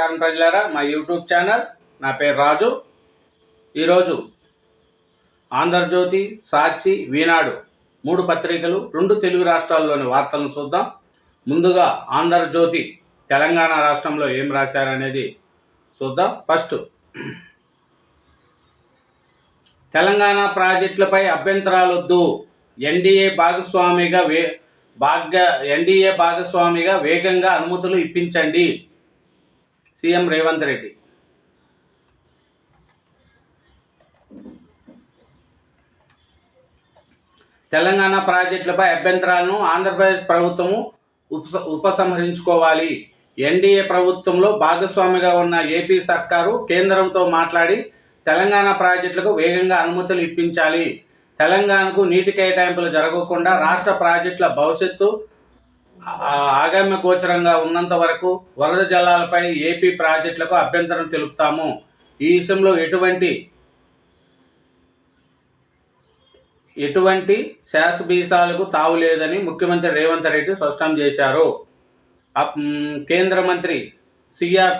నమస్కారం ప్రజలారా మా యూట్యూబ్ ఛానల్ నా పేరు రాజు. ఈరోజు ఆంధ్రజ్యోతి సాక్షి వీనాడు మూడు పత్రికలు రెండు తెలుగు రాష్ట్రాల్లోని వార్తలను చూద్దాం. ముందుగా ఆంధ్రజ్యోతి తెలంగాణ రాష్ట్రంలో ఏం రాశారనేది చూద్దాం. ఫస్ట్ తెలంగాణ ప్రాజెక్టులపై అభ్యంతరాలొద్దు. ఎన్డీఏ భాగస్వామిగా వే భాగ్య ఎన్డీఏ భాగస్వామిగా వేగంగా అనుమతులు ఇప్పించండి. సీఎం రేవంత్ రెడ్డి. తెలంగాణ ప్రాజెక్టులపై అభ్యంతరాలను ఆంధ్రప్రదేశ్ ప్రభుత్వము ఉపస ఉపసంహరించుకోవాలి. ఎన్డీఏ ప్రభుత్వంలో భాగస్వామిగా ఉన్న ఏపీ సర్కారు కేంద్రంతో మాట్లాడి తెలంగాణ ప్రాజెక్టులకు వేగంగా అనుమతులు ఇప్పించాలి. తెలంగాణకు నీటి కేటాయింపులు జరగకుండా రాష్ట్ర ప్రాజెక్టుల భవిష్యత్తు ఆగమ్య గోచరంగా ఉన్నంత వరకు వరద జలాలపై ఏపీ ప్రాజెక్టులకు అభ్యంతరం తెలుపుతాము. ఈ విషయంలో ఎటువంటి ఎటువంటి శాసబీసాలకు తావు లేదని ముఖ్యమంత్రి రేవంత్ రెడ్డి స్పష్టం చేశారు. కేంద్ర మంత్రి సిఆర్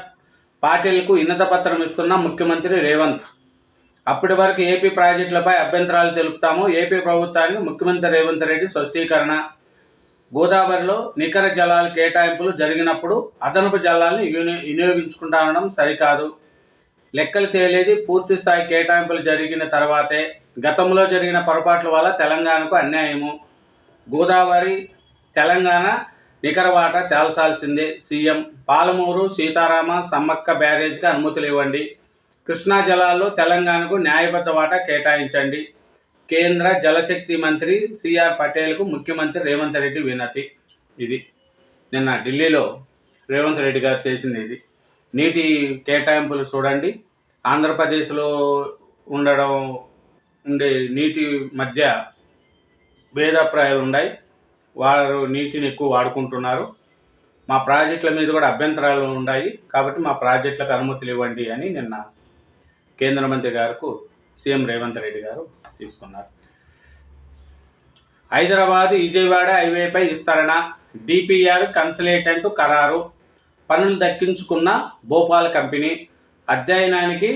పాటిల్కు ఇన్నత పత్రం ఇస్తున్న ముఖ్యమంత్రి రేవంత్. అప్పటి వరకు ఏపీ ప్రాజెక్టులపై అభ్యంతరాలు తెలుపుతాము. ఏపీ ప్రభుత్వానికి ముఖ్యమంత్రి రేవంత్ రెడ్డి స్పష్టీకరణ గోదావరిలో నికర జలాల కేటాయింపులు జరిగినప్పుడు అదనపు జలాలను వినియోగించుకుంటానడం సరికాదు. లెక్కలు తేలేది పూర్తి స్థాయి కేటాయింపులు జరిగిన తర్వాతే గతంలో జరిగిన పొరపాట్ల వల్ల తెలంగాణకు అన్యాయము. గోదావరి తెలంగాణ నికర వాటా తేల్చాల్సిందే. సీఎం పాలమూరు సీతారామ సమ్మక్క బ్యారేజ్కి అనుమతులు ఇవ్వండి. కృష్ణా జలాల్లో తెలంగాణకు న్యాయబద్ధ వాటా కేటాయించండి. కేంద్ర జలశక్తి మంత్రి సిఆర్ పటేల్కు ముఖ్యమంత్రి రేవంత్ రెడ్డి వినతి. ఇది నిన్న ఢిల్లీలో రేవంత్ రెడ్డి గారు చేసింది ఇది. నీటి కేటాయింపులు చూడండి. ఆంధ్రప్రదేశ్లో ఉండడం ఉండే నీటి మధ్య భేదాభిప్రాయాలు ఉన్నాయి వారు నీటిని ఎక్కువ వాడుకుంటున్నారు. మా ప్రాజెక్టుల మీద కూడా అభ్యంతరాలు ఉన్నాయి. కాబట్టి మా ప్రాజెక్టులకు అనుమతులు ఇవ్వండి అని నిన్న కేంద్ర మంత్రి గారికి సీఎం రేవంత్ రెడ్డి గారు తీసుకున్నారు. హైదరాబాద్ విజయవాడ హైవేపై విస్తరణ డిపిఆర్ కన్సల్టెంట్ ఖరారు పనులు దక్కించుకున్న భోపాల్ కంపెనీ అధ్యయనానికి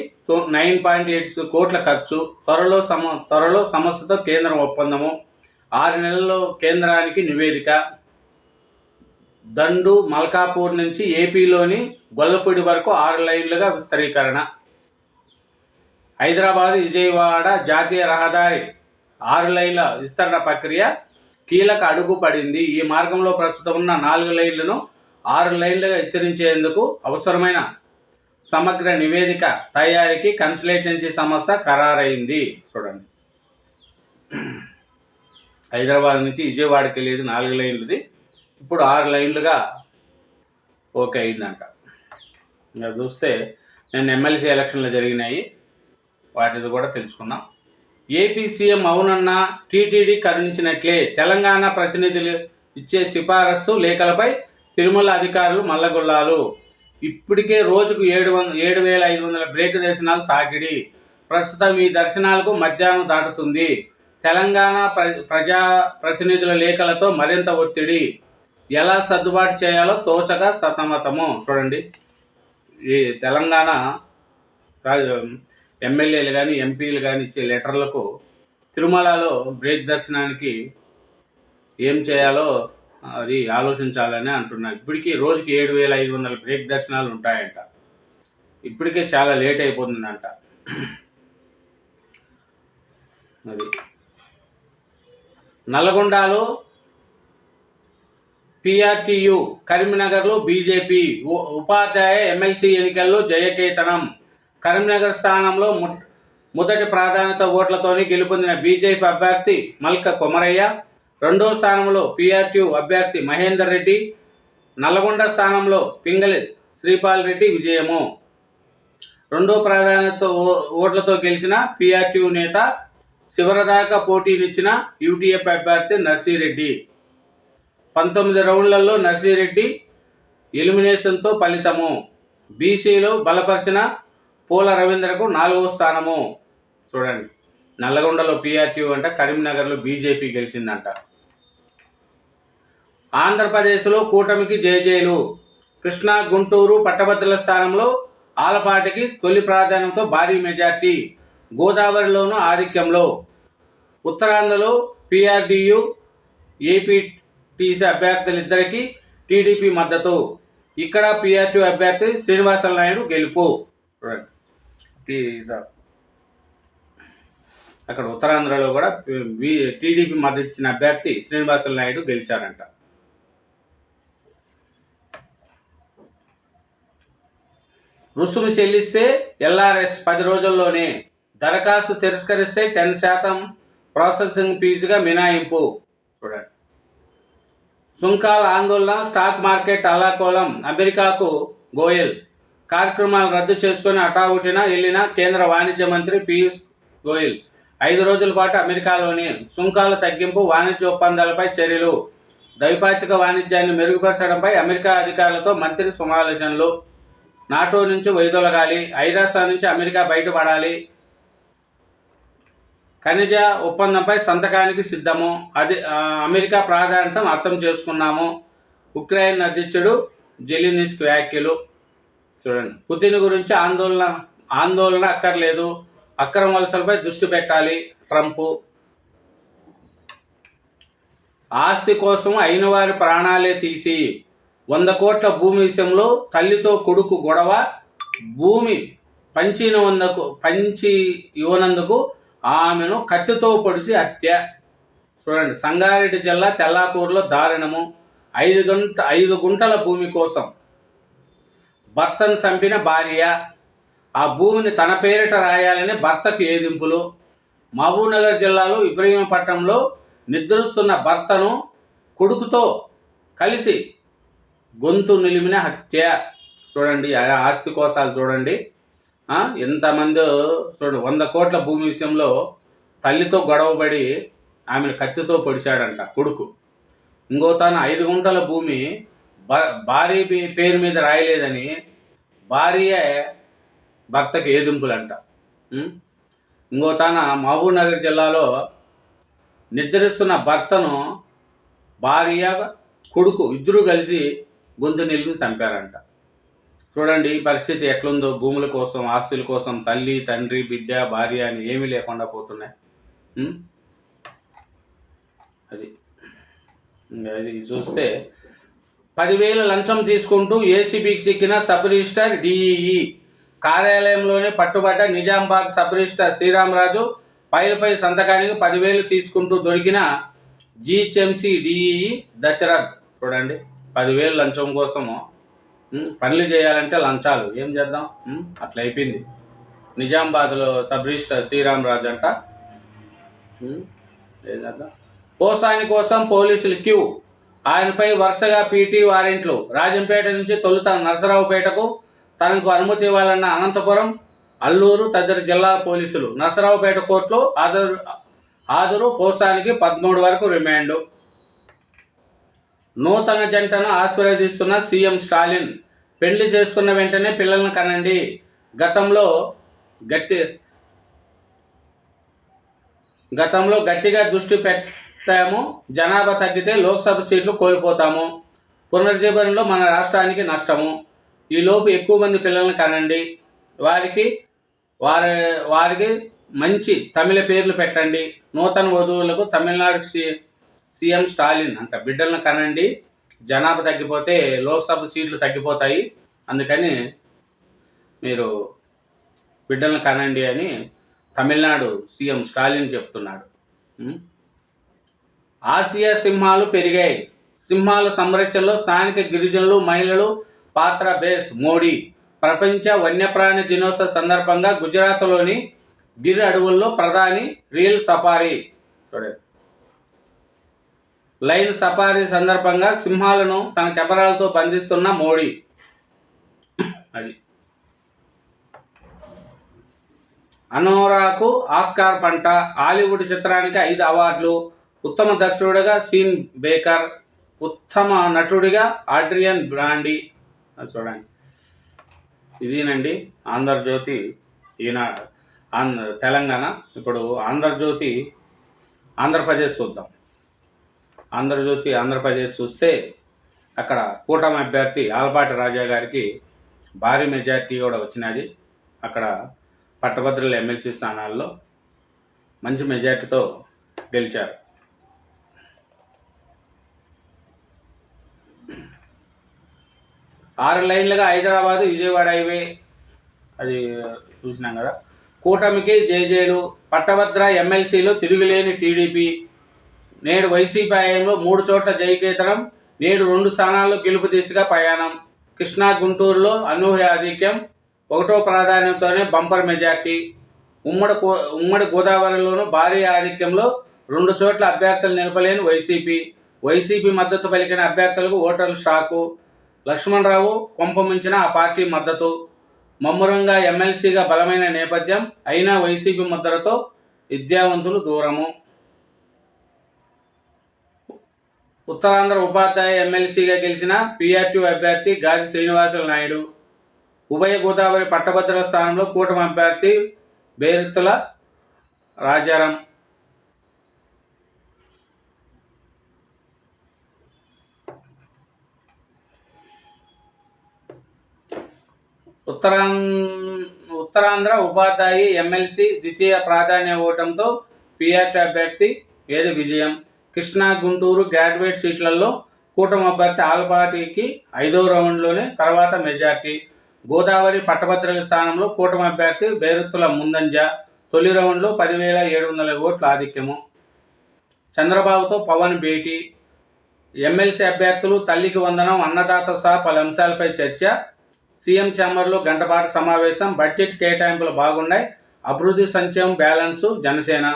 నైన్ పాయింట్ ఎయిట్ కోట్ల ఖర్చు త్వరలో సమ త్వరలో సంస్థతో కేంద్రం ఒప్పందము ఆరు నెలల్లో కేంద్రానికి నివేదిక. దండు మల్కాపూర్ నుంచి ఏపీలోని గొల్లపూడి వరకు ఆరు లైన్లుగా విస్తరీకరణ. హైదరాబాద్ విజయవాడ జాతీయ రహదారి ఆరు లైన్ల విస్తరణ ప్రక్రియ కీలక అడుగు పడింది. ఈ మార్గంలో ప్రస్తుతం ఉన్న నాలుగు లైన్లను ఆరు లైన్లుగా విస్తరించేందుకు అవసరమైన సమగ్ర నివేదిక తయారీకి కన్సల్టెన్సీ సంస్థ ఖరారైంది. చూడండి. హైదరాబాద్ నుంచి విజయవాడకి వెళ్ళేది నాలుగు లైన్లది. ఇప్పుడు ఆరు లైన్లుగా ఓకే అయిందంట. ఇంకా చూస్తే నేను ఎమ్మెల్సీ ఎలక్షన్లు జరిగినాయి. వాటిది కూడా తెలుసుకున్నాం ఏపీ సీఎం అవునన్న టీటీడీ కథించినట్లే తెలంగాణ ప్రతినిధులు ఇచ్చే సిఫారసు లేఖలపై తిరుమల అధికారులు మల్లగొల్లాలు. ఇప్పటికే రోజుకు ఏడు వంద ఏడు వేల ఐదు వందల బ్రేక్ దర్శనాలు తాకిడి. ప్రస్తుతం ఈ దర్శనాలకు మధ్యాహ్నం దాటుతుంది. తెలంగాణ ప్ర ప్రజా ప్రతినిధుల లేఖలతో మరింత ఒత్తిడి. ఎలా సర్దుబాటు చేయాలో తోచక సతమతము. చూడండి. ఈ తెలంగాణ రాజు ఎమ్మెల్యేలు కానీ ఎంపీలు కానీ ఇచ్చే లెటర్లకు తిరుమలలో బ్రేక్ దర్శనానికి ఏం చేయాలో అది ఆలోచించాలని అంటున్నారు. ఇప్పటికీ రోజుకి ఏడు వేల ఐదు వందల బ్రేక్ దర్శనాలు ఉంటాయంట. ఇప్పటికే చాలా లేట్ అయిపోతుందంట. అది నల్గొండలో పిఆర్టీయు కరీంనగర్లో బీజేపీ ఉపాధ్యాయ ఎమ్మెల్సీ ఎన్నికల్లో జయకేతనం. కరీంనగర్ స్థానంలో మొదటి ప్రాధాన్యత ఓట్లతోని గెలుపొందిన బీజేపీ అభ్యర్థి మల్క కొమరయ్య రెండో స్థానంలో పిఆర్టీయు అభ్యర్థి మహేందర్ రెడ్డి నల్గొండ స్థానంలో పింగళి శ్రీపాల్ రెడ్డి విజయము. రెండో ప్రాధాన్యత ఓ- ఓట్లతో గెలిచిన పిఆర్టీయు నేత శివరదాకా పోటీనిచ్చిన యూటీఎఫ్ అభ్యర్థి నర్సిరెడ్డి. పంతొమ్మిది రౌండ్లలో నర్సిరెడ్డి ఎలిమినేషన్తో ఫలితము. బీసీలో బలపరిచిన పూల రవీంద్రకు నాలుగో స్థానము. చూడండి. నల్లగొండలో పీఆర్టీయూ అంట కరీంనగర్లో బీజేపీ గెలిచిందంట. ఆంధ్రప్రదేశ్లో కూటమికి జయజయలు కృష్ణా గుంటూరు పట్టభద్రుల స్థానంలో ఆలపాటికి తొలి ప్రాధాన్యంతో భారీ మెజార్టీ. గోదావరిలోనూ ఆధిక్యంలో. ఉత్తరాంధ్రలో పిఆర్డియు ఏపీటీసీ అభ్యర్థులిద్దరికీ టీడీపీ మద్దతు. ఇక్కడ పిఆర్టీ అభ్యర్థి శ్రీనివాస నాయుడు గెలుపు. చూడండి. టీ- అక్కడ ఉత్తరాంధ్రలో కూడా టీడీపీ మద్దతు ఇచ్చిన అభ్యర్థి శ్రీనివాసులు నాయుడు గెలిచారంట. రుసుము చెల్లిస్తే ఎల్ఆర్ఎస్ పది రోజుల్లోనే దరఖాస్తు తిరస్కరిస్తే టెన్ శాతం ప్రాసెసింగ్ ఫీజుగా మినాయింపు. చూడండి. సుంకాల ఆందోళన స్టాక్ మార్కెట్ అల్లాకోలం అమెరికాకు గోయల్. కార్యక్రమాలు రద్దు చేసుకుని అటావుటిన వెళ్ళిన కేంద్ర వాణిజ్య మంత్రి పీయూష్ గోయల్. ఐదు రోజుల పాటు అమెరికాలోని సుంకాల తగ్గింపు వాణిజ్య ఒప్పందాలపై చర్యలు. ద్వైపాక్షిక వాణిజ్యాన్ని మెరుగుపరచడంపై అమెరికా అధికారులతో మంత్రి సమావేశంలో నాటో నుంచి వైదొలగాలి ఐరాసా నుంచి అమెరికా బయటపడాలి. ఖనిజ ఒప్పందంపై సంతకానికి సిద్ధము. అది అమెరికా ప్రాధాన్యత అర్థం చేసుకున్నాము. ఉక్రెయిన్ అధ్యక్షుడు జెలినిస్క్ వ్యాఖ్యలు. చూడండి. పుతిన్ గురించి ఆందోళన ఆందోళన అక్కర్లేదు. అక్రమ వలసలపై దృష్టి పెట్టాలి ట్రంప్. ఆస్తి కోసం అయిన వారి ప్రాణాలే తీసి వంద కోట్ల భూమి విషయంలో తల్లితో కొడుకు గొడవ భూమి పంచిన వందకు పంచి ఇవ్వనందుకు ఆమెను కత్తితో పొడిచి హత్య. చూడండి సంగారెడ్డి జిల్లా తెల్లాపూర్లో దారుణము. ఐదు గంట ఐదు గుంటల భూమి కోసం భర్తను చంపిన భార్య ఆ భూమిని తన పేరిట రాయాలని భర్తకు ఏదింపులు? మహబూబ్నగర్ జిల్లాలో ఇబ్రహీంపట్నంలో నిద్రిస్తున్న భర్తను కొడుకుతో కలిసి గొంతు నిలిమిన హత్య. చూడండి ఆ ఆస్తి కోసాలు చూడండి. ఎంతమంది చూడండి వంద కోట్ల భూమి విషయంలో తల్లితో గొడవపడి ఆమెను కత్తితో పొడిచాడంట కొడుకు. ఇంకో తాను ఐదు గుంటల భూమి భార్య పే- పేరు మీద రాయలేదని భార్య భర్తకి ఏదింపులంట. ఇంకో తన మహబూబ్నగర్ జిల్లాలో నిద్రిస్తున్న భర్తను భార్య కొడుకు ఇద్దరూ కలిసి గొంతు నిలిపి చంపారంట. చూడండి ఈ పరిస్థితి ఎట్లుందో భూముల కోసం ఆస్తుల కోసం తల్లి తండ్రి బిడ్డ భార్య అని ఏమీ లేకుండా పోతున్నాయి. అది. ఇంకా ఇది చూస్తే పదివేల లంచం తీసుకుంటూ ఏసీబీకి సిక్కిన సబ్ రిజిస్టర్ డిఈఈ కార్యాలయంలోనే పట్టుబడ్డ నిజామాబాద్ సబ్ రిజిస్టర్ శ్రీరామరాజు ఫైల్పై సంతకానికి పదివేలు తీసుకుంటూ దొరికిన జిహెచ్ఎంసీ డిఈఈ దశరథ్. చూడండి పదివేలు లంచం కోసము పనులు చేయాలంటే లంచాలు. ఏం చేద్దాం? అట్లా అయిపోయింది. నిజామాబాద్లో సబ్ రిజిస్టర్ శ్రీరామరాజు అంట. ఏం చేద్దాం? పోసాని కోసం పోలీసులు క్యూ. ఆయనపై వరుసగా పీటీ వారెంట్లు రాజంపేట నుంచి తొలుత నరసరావుపేటకు తనకు అనుమతి ఇవ్వాలన్న అనంతపురం అల్లూరు తదితర జిల్లా పోలీసులు నరసరావుపేట కోర్టులో హాజరు హాజరు పోసానికి పదమూడు వరకు రిమాండ్. నూతన జంటను ఆశీర్వదిస్తున్న సీఎం స్టాలిన్ పెళ్ళి చేసుకున్న వెంటనే పిల్లలను కనండి. గతంలో గట్టి గతంలో గట్టిగా దృష్టి పెట్టాము జనాభా తగ్గితే లోక్సభ సీట్లు కోల్పోతాము. పునర్జీవనంలో మన రాష్ట్రానికి నష్టము. ఈలోపు ఎక్కువ మంది పిల్లల్ని కనండి. వారికి వారి వారికి మంచి తమిళ పేర్లు పెట్టండి. నూతన వధువులకు తమిళనాడు సి- సీఎం స్టాలిన్ అంట బిడ్డలను కనండి. జనాభా తగ్గిపోతే లోక్సభ సీట్లు తగ్గిపోతాయి. అందుకని మీరు బిడ్డలను కనండి అని తమిళనాడు సీఎం స్టాలిన్ చెప్తున్నాడు. ఆసియా సింహాలు పెరిగాయి. సింహాల సంరక్షణలో స్థానిక గిరిజనులు మహిళలు పాత్ర బేస్ మోడీ. ప్రపంచ వన్యప్రాణి దినోత్సవ సందర్భంగా గుజరాత్లోని గిరి అడవుల్లో ప్రధాని రియల్ సఫారీ. చూడండి. లైన్ సఫారీ సందర్భంగా సింహాలను తన కెమెరాలతో బంధిస్తున్న మోడీ. అది. అనోరాకు ఆస్కార్ పంట హాలీవుడ్ చిత్రానికి ఐదు అవార్డులు ఉత్తమ దర్శకుడిగా సీన్ బేకర్ ఉత్తమ నటుడిగా ఆడ్రియన్ బ్రాండీ. చూడండి. ఇదేనండి ఆంధ్రజ్యోతి ఈయన ఆంధ్ర తెలంగాణ. ఇప్పుడు ఆంధ్రజ్యోతి ఆంధ్రప్రదేశ్ చూద్దాం. ఆంధ్రజ్యోతి ఆంధ్రప్రదేశ్ చూస్తే అక్కడ కూటమి అభ్యర్థి ఆలపాటి రాజా గారికి భారీ మెజార్టీ కూడా వచ్చినది. అక్కడ పట్టభద్రుల ఎమ్మెల్సీ స్థానాల్లో మంచి మెజార్టీతో గెలిచారు. ఆరు లైన్లుగా హైదరాబాద్ విజయవాడ హైవే అది చూసినాం కదా. కూటమికి జేజేలు పట్టభద్ర ఎమ్మెల్సీలు తిరుగులేని టీడీపీ. నేడు వైసీపీ హయాంలో మూడు చోట్ల జయకేతనం నేడు రెండు స్థానాల్లో గెలుపు దిశగా ప్రయాణం. కృష్ణా గుంటూరులో అనూహ్య ఆధిక్యం ఒకటో ప్రాధాన్యంతోనే బంపర్ మెజార్టీ. ఉమ్మడి ఉమ్మడి గోదావరిలోనూ భారీ ఆధిక్యంలో రెండు చోట్ల అభ్యర్థులు నిలపలేని వైసీపీ. వైసీపీ మద్దతు పలికిన అభ్యర్థులకు ఓటర్లు షాకు లక్ష్మణరావు కొంపముంచిన ఆ పార్టీ మద్దతు. మమ్మురంగా ఎమ్మెల్సీగా బలమైన నేపథ్యం అయినా వైసీపీ ముద్రతో విద్యావంతులు దూరము. ఉత్తరాంధ్ర ఉపాధ్యాయ ఎమ్మెల్సీగా గెలిచిన పీఆర్టీ అభ్యర్థి గాది శ్రీనివాసులు నాయుడు. ఉభయ గోదావరి పట్టభద్రుల స్థానంలో కూటమి అభ్యర్థి బేరుత్తుల రాజారాం. ఉత్తరాం ఉత్తరాంధ్ర ఉపాధ్యాయి ఎమ్మెల్సీ ద్వితీయ ప్రాధాన్య ఓటంతో పిఆర్టీ అభ్యర్థి వేద విజయం? కృష్ణా గుంటూరు గ్రాడ్యుయేట్ సీట్లలో కూటమి అభ్యర్థి ఆల్పాటికి ఐదో రౌండ్లోనే తర్వాత మెజార్టీ. గోదావరి పట్టభద్రుల స్థానంలో కూటమి అభ్యర్థి బేరుత్తుల ముందంజ తొలి రౌండ్లో పదివేల ఏడు వందల ఓట్ల ఆధిక్యము. చంద్రబాబుతో పవన్ భేటీ. ఎమ్మెల్సీ అభ్యర్థులు తల్లికి వందనం అన్నదాత సహా పలు అంశాలపై చర్చ. సీఎం ఛాంబర్లో గంటపాటు సమావేశం బడ్జెట్ కేటాయింపులు బాగున్నాయి. అభివృద్ధి సంక్షేమం బ్యాలెన్సు జనసేన.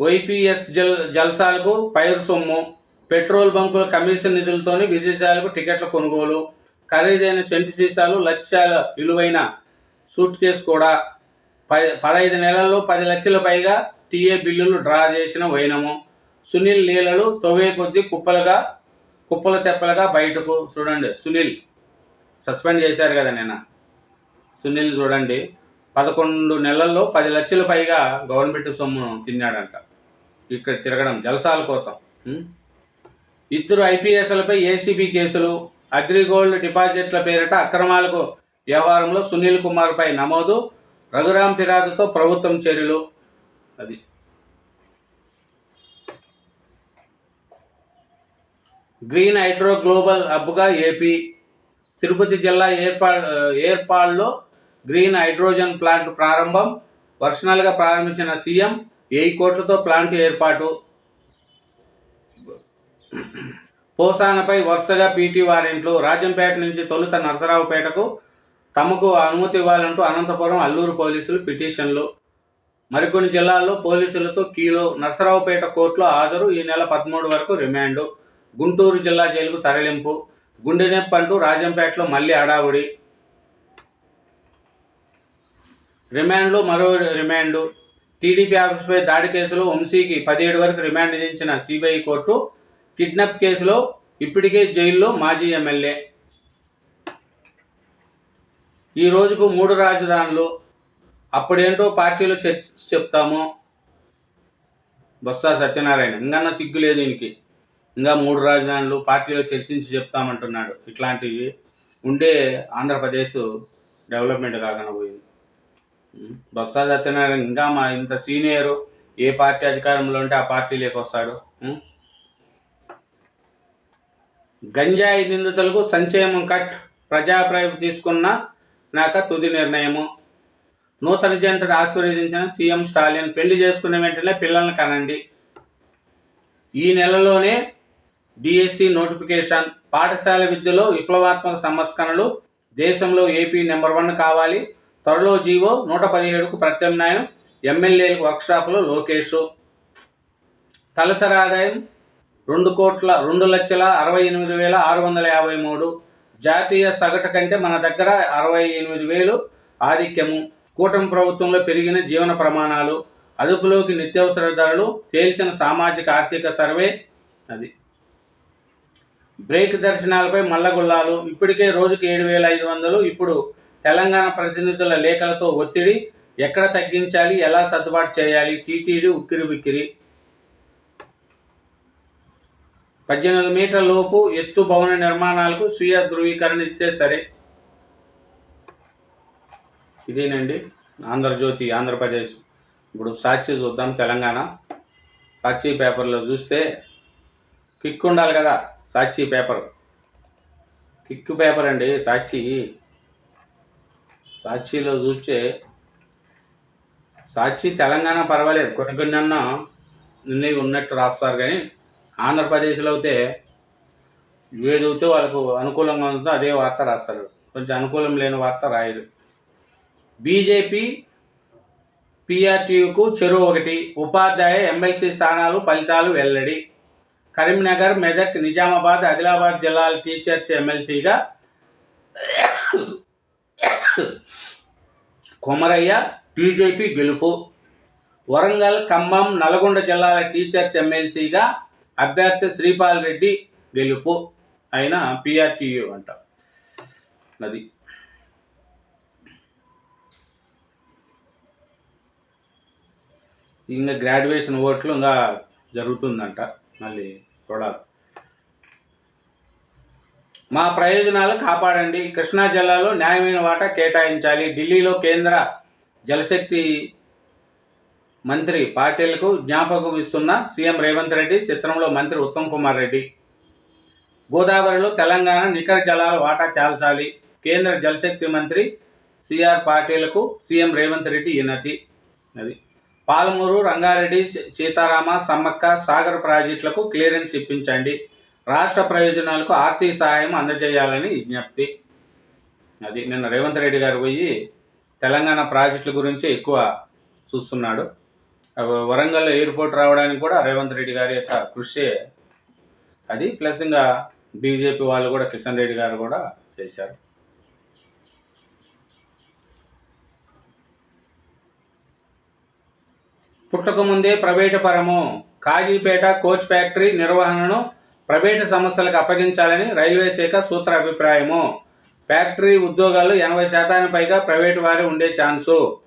వైపీఎస్ జల్ జల్సాలకు పైరు సొమ్ము. పెట్రోల్ బంకుల కమిషన్ నిధులతోని విదేశాలకు టికెట్ల కొనుగోలు. ఖరీదైన సెంటు సీసాలు లక్షల విలువైన సూట్ కేసు కూడా. ప పదహైదు నెలల్లో పది లక్షల పైగా టీఏ బిల్లులు డ్రా చేసిన వైనము. సునీల్ లీలలు తొవే కొద్దీ కుప్పలుగా కుప్పల తెప్పలుగా బయటకు చూడండి. సునీల్. సస్పెండ్ చేశారు కదా నిన్న. సునీల్ చూడండి. పదకొండు నెలల్లో పది లక్షల పైగా గవర్నమెంట్ సొమ్మును తిన్నాడంట. ఇక్కడ తిరగడం జలసాల కోతం ఇద్దరు ఐపీఎస్లపై ఏసీబీ కేసులు అగ్రిగోల్డ్ డిపాజిట్ల పేరిట అక్రమాలకు వ్యవహారంలో సునీల్ కుమార్పై నమోదు రఘురాం ఫిరాదుతో ప్రభుత్వం చర్యలు. అది గ్రీన్ హైడ్రో గ్లోబల్ హబ్గా ఏపీ. తిరుపతి జిల్లా ఏర్పా ఏర్పాడులో గ్రీన్ హైడ్రోజన్ ప్లాంట్ ప్రారంభం. వర్షనల్గా ప్రారంభించిన సీఎం వెయ్యి కోట్లతో ప్లాంట్ ఏర్పాటు. పోసానపై వరుసగా పీటీ వారెంట్లు. రాజంపేట నుంచి తొలుత నరసరావుపేటకు తమకు అనుమతి ఇవ్వాలంటూ అనంతపురం అల్లూరు పోలీసులు పిటిషన్లు. మరికొన్ని జిల్లాల్లో పోలీసులతో కీలో నరసరావుపేట కోర్టులో హాజరు. ఈ నెల పదమూడు వరకు రిమాండు. గుంటూరు జిల్లా జైలుకు తరలింపు. గుండె నొప్పి అంటూ రాజంపేటలో మళ్ళీ హడావుడి. రిమాండ్లో మరో రిమాండు. టీడీపీ ఆఫీస్పై దాడి కేసులో వంశీకి పదిహేడు వరకు రిమాండ్ విధించిన సిబిఐ కోర్టు కిడ్నాప్ కేసులో ఇప్పటికే జైల్లో మాజీ ఎమ్మెల్యే. ఈ రోజుకు మూడు రాజధానులు. అప్పుడేంటో పార్టీలో చర్చ చెప్తాము. బొత్స సత్యనారాయణ. ఇంకన్నా సిగ్గు లేదు దీనికి ఇంకా మూడు రాజధానులు పార్టీలో చర్చించి చెప్తామంటున్నాడు. ఇట్లాంటివి ఉండే ఆంధ్రప్రదేశ్ డెవలప్మెంట్ కాకనబోయింది బొత్స సత్యనారాయణ ఇంకా మా ఇంత సీనియరు ఏ పార్టీ అధికారంలో ఉంటే ఆ పార్టీలోకి వస్తాడు. గంజాయి నిందితులకు సంక్షేమం కట్ ప్రజాప్రాయం తీసుకున్న నాక తుది నిర్ణయము. నూతన జంటను ఆశీర్వదించిన సీఎం స్టాలిన్ పెళ్ళి చేసుకున్న వెంటనే పిల్లల్ని కనండి. ఈ నెలలోనే డిఎస్సి నోటిఫికేషన్ పాఠశాల విద్యలో విప్లవాత్మక సంస్కరణలు దేశంలో ఏపీ నెంబర్ వన్ కావాలి. త్వరలో జీవో నూట పదిహేడుకు ప్రత్యామ్నాయం. ఎమ్మెల్యేలకు వర్క్షాప్లో లోకేష్. తలసరి ఆదాయం రెండు కోట్ల రెండు లక్షల అరవై ఎనిమిది వేల ఆరు వందల యాభై మూడు. జాతీయ సగటు కంటే మన దగ్గర అరవై ఎనిమిది వేలు ఆధిక్యము. కూటమి ప్రభుత్వంలో పెరిగిన జీవన ప్రమాణాలు. అదుపులోకి నిత్యావసర ధరలు తేల్చిన సామాజిక ఆర్థిక సర్వే అది. బ్రేక్ దర్శనాలపై మల్లగుల్లాలు. ఇప్పటికే రోజుకి ఏడు వేల ఐదు వందలు. ఇప్పుడు తెలంగాణ ప్రతినిధుల లేఖలతో ఒత్తిడి ఎక్కడ తగ్గించాలి? ఎలా సర్దుబాటు చేయాలి? టీటీడీ ఉక్కిరి బిక్కిరి. పద్దెనిమిది మీటర్ల లోపు ఎత్తు భవన నిర్మాణాలకు స్వీయ ధృవీకరణ ఇస్తే సరే. ఇదేనండి ఆంధ్రజ్యోతి ఆంధ్రప్రదేశ్. ఇప్పుడు సాక్షి చూద్దాం తెలంగాణ. సాక్షి పేపర్లో చూస్తే క్విక్ ఉండాలి కదా. సాక్షి పేపర్. కిక్ పేపర్ అండి సాక్షి. సాక్షిలో చూస్తే సాక్షి తెలంగాణ పర్వాలేదు. కొన్ని కొన్ని అన్న నిన్నవి ఉన్నట్టు రాస్తారు కానీ ఆంధ్రప్రదేశ్లో అయితే ఏదైతే వాళ్ళకు అనుకూలంగా ఉందో అదే వార్త రాస్తారు. కొంచెం అనుకూలం లేని వార్త రాయరు. బీజేపీ పిఆర్టీయుకు చెరువు ఒకటి. ఉపాధ్యాయ ఎమ్మెల్సీ స్థానాలు ఫలితాలు వెల్లడి. కరీంనగర్ మెదక్ నిజామాబాద్ ఆదిలాబాద్ జిల్లాల టీచర్స్ ఎమ్మెల్సీగా కొమరయ్య బీజేపీ గెలుపు. వరంగల్ ఖమ్మం నల్గొండ జిల్లాల టీచర్స్ ఎమ్మెల్సీగా అభ్యర్థి శ్రీపాల్ రెడ్డి గెలుపు. అయిన పిఆర్టీయు అంట. అది. ఇంకా గ్రాడ్యుయేషన్ ఓట్లు ఇంకా జరుగుతుందంట. మళ్ళీ చూడాలి. మా ప్రయోజనాలు కాపాడండి. కృష్ణా జిల్లాలో న్యాయమైన వాటా కేటాయించాలి. ఢిల్లీలో కేంద్ర జలశక్తి మంత్రి పాటిల్కు జ్ఞాపకం ఇస్తున్న సీఎం రేవంత్ రెడ్డి చిత్రంలో మంత్రి ఉత్తమ్ కుమార్ రెడ్డి. గోదావరిలో తెలంగాణ నికర జలాల వాటా చాల్చాలి కేంద్ర జలశక్తి మంత్రి సిఆర్ పాటిల్కు సీఎం రేవంత్ రెడ్డి వినతి. అది. పాలమూరు రంగారెడ్డి సీతారామ సమ్మక్క సాగర్ ప్రాజెక్టులకు క్లియరెన్స్ ఇప్పించండి. రాష్ట్ర ప్రయోజనాలకు ఆర్థిక సహాయం అందజేయాలని విజ్ఞప్తి. అది నిన్న రేవంత్ రెడ్డి గారు పోయి తెలంగాణ ప్రాజెక్టుల గురించి ఎక్కువ చూస్తున్నాడు. వరంగల్ ఎయిర్పోర్ట్ రావడానికి కూడా రేవంత్ రెడ్డి గారి యొక్క కృషి అది. ప్లస్ ఇంకా బీజేపీ వాళ్ళు కూడా కిషన్ రెడ్డి గారు కూడా చేశారు. పుట్టకముందే ప్రైవేటు పరము కాజీపేట కోచ్ ఫ్యాక్టరీ నిర్వహణను ప్రైవేటు సంస్థలకు అప్పగించాలని రైల్వే శాఖ సూత్ర అభిప్రాయము ఫ్యాక్టరీ ఉద్యోగాలు ఎనభై శాతానికి పైగా ప్రైవేటు వారి ఉండే ఛాన్సు.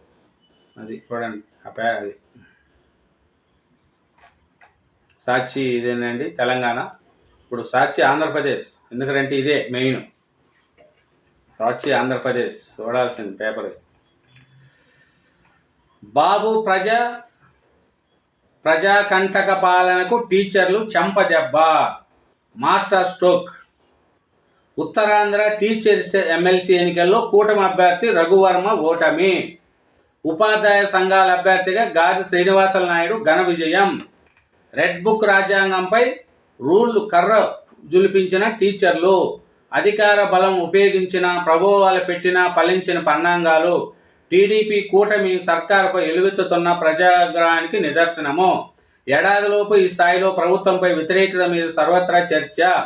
అది చూడండి అది. సాక్షి ఇదేనండి తెలంగాణ. ఇప్పుడు సాక్షి ఆంధ్రప్రదేశ్ ఎందుకంటే ఇదే మెయిన్. సాక్షి ఆంధ్రప్రదేశ్ చూడాల్సింది పేపర్. బాబు ప్రజా ప్రజాకంటక పాలనకు టీచర్లు చెంపదెబ్బ. Master stroke. Uttarandhra teachers MLC ఎన్నికల్లో కూటమి అభ్యర్థి రఘువర్మ ఓటమి. ఉపాధ్యాయ సంఘాల అభ్యర్థిగా గాది శ్రీనివాసల నాయుడు ఘన విజయం. రెడ్ బుక్ రాజ్యాంగంపై రూల్ కర్ర జులిపించిన టీచర్లు. అధికార బలం ఉపయోగించిన ప్రభోవాలు పెట్టిన ఫలించిన పన్నాంగాలు. టీడీపీ కూటమి సర్కారుపై ఎలువెత్తుతున్న ప్రజాగ్రహానికి నిదర్శనము. ఏడాదిలోపు ఈ స్థాయిలో ప్రభుత్వంపై వ్యతిరేకత మీద సర్వత్రా చర్చ.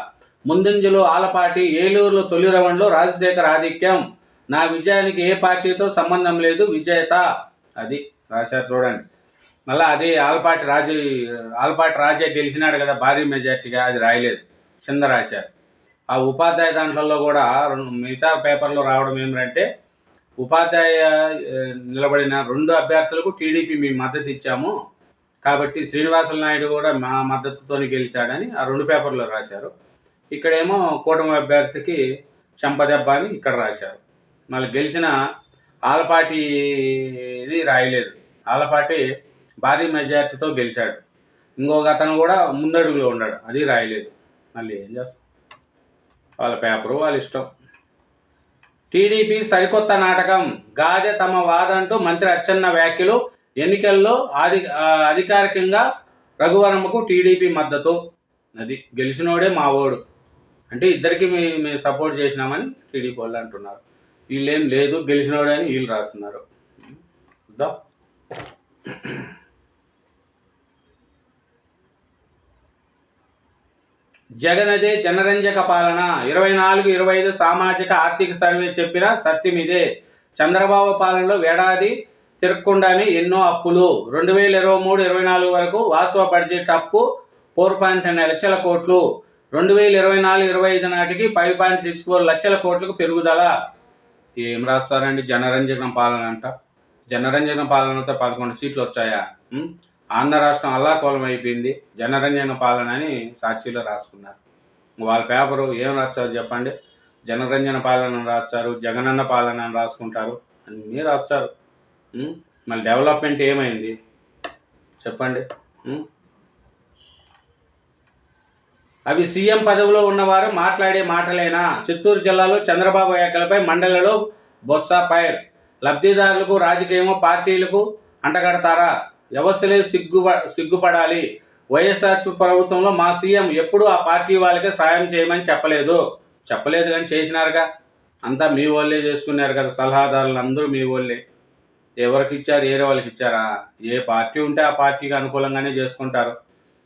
ముందంజలు ఆలపాటి ఏలూరులో తొలి రౌండ్లో రాజశేఖర్ ఆధిక్యం. నా విజయానికి ఏ పార్టీతో సంబంధం లేదు విజేత. అది రాశారు చూడండి. మళ్ళీ అది ఆలపాటి రాజు ఆలపాటి రాజే గెలిచినాడు కదా భారీ మెజార్టీగా అది రాయలేదు. కింద రాశారు. ఆ ఉపాధ్యాయ దాంట్లో కూడా మిగతా పేపర్లో రావడం ఏమిటంటే ఉపాధ్యాయ నిలబడిన రెండు అభ్యర్థులకు టీడీపీ మేము మద్దతు ఇచ్చాము. కాబట్టి శ్రీనివాసుల నాయుడు కూడా మా మద్దతుతో గెలిచాడని ఆ రెండు పేపర్లో రాశారు. ఇక్కడేమో కూటమి అభ్యర్థికి చంపదెబ్బ అని ఇక్కడ రాశారు. మళ్ళీ గెలిచిన ఆలపాటిది రాయలేదు. ఆలపాటి భారీ మెజార్టీతో గెలిచాడు. ఇంకొక అతను కూడా ముందడుగులో ఉన్నాడు. అది రాయలేదు. మళ్ళీ ఏం చేస్తాం? వాళ్ళ పేపరు వాళ్ళ ఇష్టం. టీడీపీ సరికొత్త నాటకం. గాదె తమ వాదంటూ మంత్రి అచ్చెన్న వ్యాఖ్యలు. ఎన్నికల్లో అధి అధికారికంగా రఘువరమ్మకు టీడీపీ మద్దతు. అది గెలిచినోడే మావోడు. అంటే ఇద్దరికి మేము సపోర్ట్ చేసినామని టీడీపీ వాళ్ళు అంటున్నారు. వీళ్ళేం లేదు గెలిచినోడే అని వీళ్ళు రాస్తున్నారు. చూద్దాం జగనదే జనరంజక పాలన. ఇరవై నాలుగు ఇరవై ఐదు సామాజిక ఆర్థిక సర్వే చెప్పిన సత్యం ఇదే. చంద్రబాబు పాలనలో ఏడాది తిరగకుండానే ఎన్నో అప్పులు. రెండు వేల ఇరవై మూడు ఇరవై నాలుగు వరకు వాస్తవ బడ్జెట్ అప్పు ఫోర్ పాయింట్ టెన్ లక్షల కోట్లు. రెండు వేల ఇరవై నాలుగు ఇరవై ఐదు నాటికి ఫైవ్ పాయింట్ సిక్స్ ఫోర్ లక్షల కోట్లకు పెరుగుదల. ఏం రాస్తారండి జనరంజకం పాలన అంట జనరంజకం పాలనతో పదకొండు సీట్లు వచ్చాయా? ఆంధ్ర రాష్ట్రం అల్లాకోలం అయిపోయింది. జనరంజన పాలన అని సాక్షిలో రాసుకున్నారు. వాళ్ళ పేపరు ఏం రాస్తారు చెప్పండి? జనరంజన పాలన రాస్తారు జగనన్న పాలన అని రాసుకుంటారు. అన్నీ రాస్తారు. మళ్ళీ డెవలప్మెంట్ ఏమైంది? చెప్పండి. అవి సీఎం పదవిలో ఉన్నవారు మాట్లాడే మాటలేనా? చిత్తూరు జిల్లాలో చంద్రబాబు వ్యాఖ్యలపై మండలిలో బొత్స పైర్ లబ్ధిదారులకు రాజకీయము పార్టీలకు అంటగడతారా? వ్యవస్థలే సిగ్గు సిగ్గుపడాలి. వైఎస్ఆర్సీ ప్రభుత్వంలో మా సీఎం ఎప్పుడూ ఆ పార్టీ వాళ్ళకే సాయం చేయమని చెప్పలేదు. చెప్పలేదు కానీ చేసినారుగా. అంతా మీ వాళ్ళే చేసుకున్నారు కదా సలహాదారులు అందరూ మీ వాళ్ళే ఎవరికి ఇచ్చారు ఏరే వాళ్ళకి ఇచ్చారా? ఏ పార్టీ ఉంటే ఆ పార్టీకి అనుకూలంగానే చేసుకుంటారు.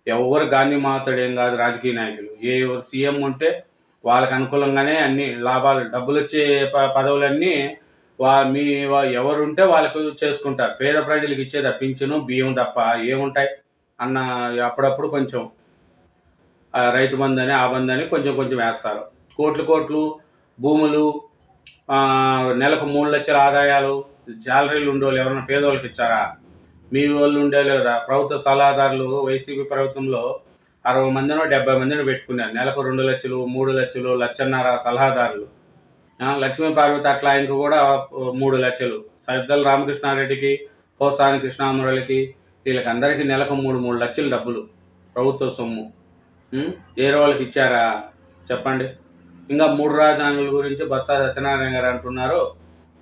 ఎవరు గాంధీ మాతడు ఏం కాదు రాజకీయ నాయకులు. ఏ సీఎం ఉంటే వాళ్ళకి అనుకూలంగానే అన్ని లాభాలు డబ్బులు వచ్చే ప- పదవులన్నీ వా మీ ఎవరుంటే ఎవరు ఉంటే వాళ్ళకు చేసుకుంటారు. పేద ప్రజలకు ఇచ్చేది పింఛను బియ్యం తప్ప ఏముంటాయి? అన్న అప్పుడప్పుడు కొంచెం రైతు బంధు అని ఆ బంధు అని కొంచెం కొంచెం వేస్తారు. కోట్లు కోట్లు భూములు నెలకు మూడు లక్షల ఆదాయాలు జాలరీలు ఉండేవాళ్ళు ఎవరైనా పేదవాళ్ళకి ఇచ్చారా? మీ వాళ్ళు ఉండేవాళ్ళు లేదా? ప్రభుత్వ సలహాదారులు వైసీపీ ప్రభుత్వంలో అరవై మందినో డెబ్బై మందిని పెట్టుకున్నారు. నెలకు రెండు లక్షలు మూడు లక్షలు లక్షన్నర సలహాదారులు. లక్ష్మీ పార్వతి అట్లా ఆయనకు కూడా మూడు లక్షలు. సజ్జల రామకృష్ణారెడ్డికి పోసాని కృష్ణామురళికి వీళ్ళకి అందరికీ నెలకు మూడు మూడు లక్షలు డబ్బులు ప్రభుత్వ సొమ్ము. ఉం? వేరే వాళ్ళకి ఇచ్చారా? చెప్పండి. ఇంకా మూడు రాజధానుల గురించి బొత్స సత్యనారాయణ గారు అంటున్నారు.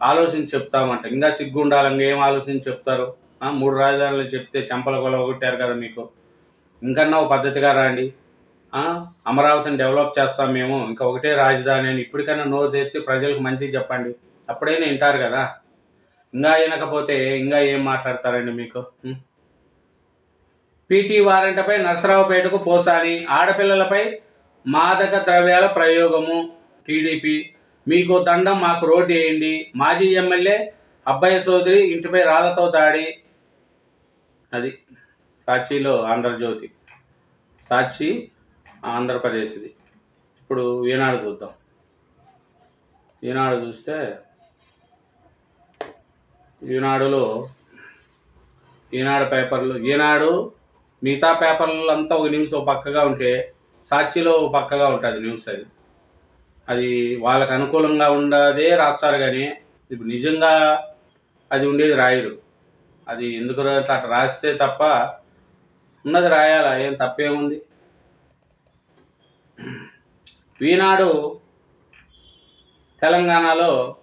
ఆలోచించి చెప్తామంట. ఇంకా సిగ్గు ఉండాలి ఏం ఆలోచించి చెప్తారు? మూడు రాజధానులు చెప్తే చెంపల కొల కొట్టారు కదా మీకు. ఇంకన్నా ఒక పద్ధతిగా రండి. అమరావతిని డెవలప్ చేస్తాం మేము. ఇంకా ఒకటే రాజధాని అని ఇప్పటికైనా నోరు తెరిచి ప్రజలకు మంచి చెప్పండి. అప్పుడైనా వింటారు కదా. ఇంకా వినకపోతే ఇంకా ఏం మాట్లాడతారండి మీకు? పీటీ వారెంట్పై నరసరావుపేటకు పోసాని ఆడపిల్లలపై మాదక ద్రవ్యాల ప్రయోగము టీడీపీ. మీకు దండం మాకు రోడ్డు వేయండి. మాజీ ఎమ్మెల్యే అబ్బాయి సోదరి ఇంటిపై రాళ్ళతో దాడి. అది సాక్షిలో ఆంధ్రజ్యోతి. సాక్షి ఆంధ్రప్రదేశ్ది. ఇప్పుడు ఈనాడు చూద్దాం. ఈనాడు చూస్తే ఈనాడులో ఈనాడు పేపర్లు ఈనాడు మిగతా పేపర్లు అంతా ఒక న్యూస్ ఒక పక్కగా ఉంటే సాక్షిలో ఒక పక్కగా ఉంటుంది న్యూస్ అది. అది వాళ్ళకి అనుకూలంగా ఉండదే రాస్తారు కానీ ఇప్పుడు నిజంగా అది ఉండేది రాయరు. అది ఎందుకు అట్లా రాస్తే తప్ప ఉన్నది రాయాలా? ఏం తప్పేముంది? ఈనాడు తెలంగాణలో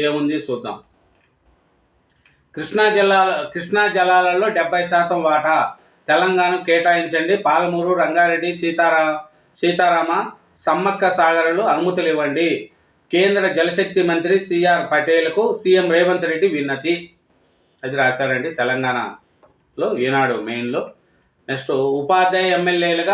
ఏముంది చూద్దాం. కృష్ణా జిల్లా కృష్ణా జలాలలో డెబ్బై శాతం వాటా. తెలంగాణ కేటాయించండి. పాలమూరు రంగారెడ్డి సీతారా సీతారామ సమ్మక్క సాగర్లు అనుమతులు ఇవ్వండి. కేంద్ర జలశక్తి మంత్రి సిఆర్ పటేల్కు సీఎం రేవంత్ రెడ్డి విన్నతి. అది రాశారండి తెలంగాణలో ఈనాడు మెయిన్లో. నెక్స్ట్ ఉపాధ్యాయ ఎమ్మెల్యేలుగా